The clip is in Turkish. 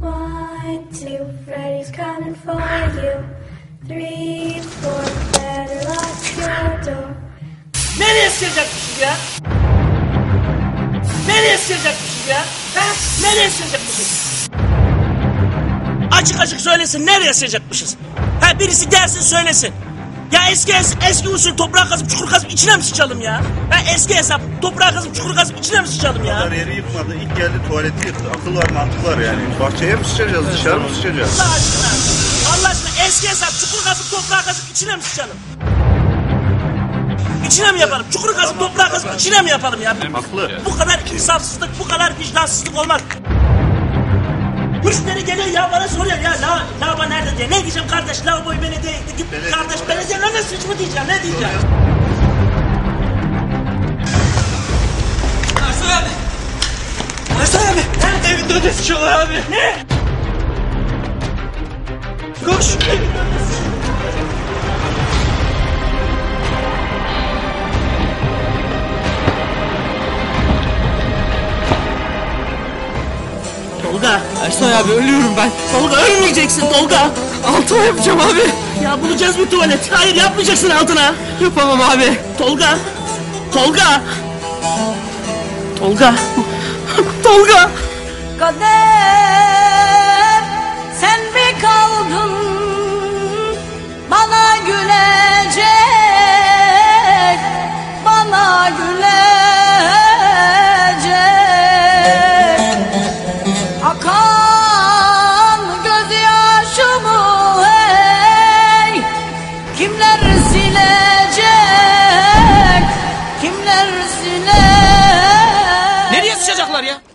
One, two, Freddy's coming for you. Three, four, better lock your door. Nereye sığacakmışız ya? Nereye sığacakmışız ya? Ha? Nereye sığacakmışız? Açık açık söylesin nereye sığacakmışız? Ha birisi gelsin söylesin. Ya eski es- eski usul toprağa kazıp çukur kazıp içine mi sıçalım ya? Ha eski hesap toprağa kazıp çukur kazıp içine mi sıçalım ya? Kadar yeri yıkmadı. İlk geldi tuvaleti yıktı. Akıl var mantık var yani. Bahçeye mi sıçacağız dışarı mı sıçacağız? Allah aşkına. Allah aşkına eski hesap çukur kazıp toprağa kazıp içine mi sıçalım? İçine mi yapalım? Çukur kazıp toprağa kazıp içine mi yapalım ya? Haklı. Bu kadar insafsızlık, bu kadar vicdansızlık olmaz. Müşteri geliyor ya bana soruyor ya la, lavabo nerede diye. Ne diyeceğim kardeş lavaboyu belediyeye git Belediye- kardeş belediyenin önüne sıç mı diyeceğim ne diyeceğim? Arslan abi. Arslan abi. Evin önünde sıçıyorlar abi. Ne? Koş. Tolga. Arslan abi ölüyorum ben. Tolga ölmeyeceksin Tolga. Altıma yapacağım abi. Ya bulacağız bir tuvalet. Hayır yapmayacaksın altına. Yapamam abi. Tolga. Tolga. Tolga. Tolga. Kader yaptılar?